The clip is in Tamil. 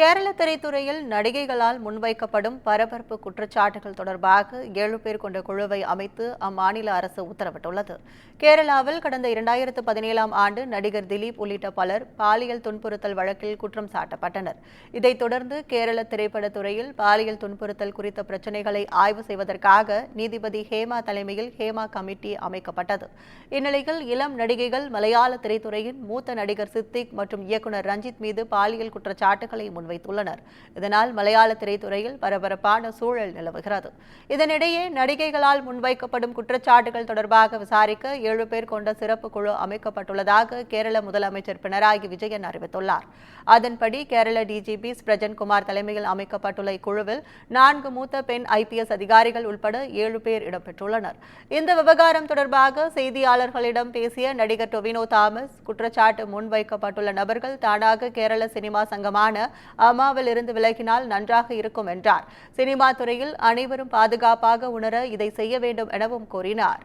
கேரள திரைத்துறையில் நடிகைகளால் முன்வைக்கப்படும் பரபரப்பு குற்றச்சாட்டுகள் தொடர்பாக ஏழு பேர் கொண்ட குழுவை அமைத்து அம்மாநில அரசு உத்தரவிட்டுள்ளது. கேரளாவில் கடந்த இரண்டாயிரத்து பதினேழாம் ஆண்டு நடிகர் திலீப் உள்ளிட்ட பலர் பாலியல் துன்புறுத்தல் வழக்கில் குற்றம் சாட்டப்பட்டனர். இதைத் தொடர்ந்து கேரள திரைப்படத்துறையில் பாலியல் துன்புறுத்தல் குறித்த பிரச்சினைகளை ஆய்வு செய்வதற்காக நீதிபதி ஹேமா தலைமையில் ஹேமா கமிட்டி அமைக்கப்பட்டது. இந்நிலையில் இளம் நடிகைகள் மலையாள திரைத்துறையின் மூத்த நடிகர் சித்திக் மற்றும் இயக்குனர் ரஞ்சித் மீது பாலியல் குற்றச்சாட்டுகளை முன்வைத்துள்ளனர் இதனால் மலையாள திரைத்துறையில் பரபரப்பான சூழல் நிலவுகிறது. இதனிடையே நடிகைகளால் முன்வைக்கப்படும் குற்றச்சாட்டுகள் தொடர்பாக விசாரிக்க ஏழு பேர் கொண்ட சிறப்பு குழு அமைக்கப்பட்டுள்ளதாக கேரள முதலமைச்சர் பினராயி விஜயன் அறிவித்துள்ளார். அதன்படி கேரள டிஜிபி ஸ்பிரஜன்குமார் தலைமையில் அமைக்கப்பட்டுள்ள இக்குழுவில் நான்கு மூத்த பெண் ஐபிஎஸ் அதிகாரிகள் உட்பட ஏழு பேர் இடம்பெற்றுள்ளனர். இந்த விவகாரம் தொடர்பாக செய்தியாளர்களிடம் பேசிய நடிகர் டொவினோ தாமஸ் குற்றச்சாட்டு முன்வைக்கப்பட்டுள்ள நபர்கள் தானாக கேரள சினிமா சங்கமான அம்மாவில் இருந்து விலகினால் நன்றாக இருக்கும் என்றார். சினிமா துறையில் அனைவரும் பாதுகாப்பாக உணர இதை செய்ய வேண்டும் எனவும் கூறினார்.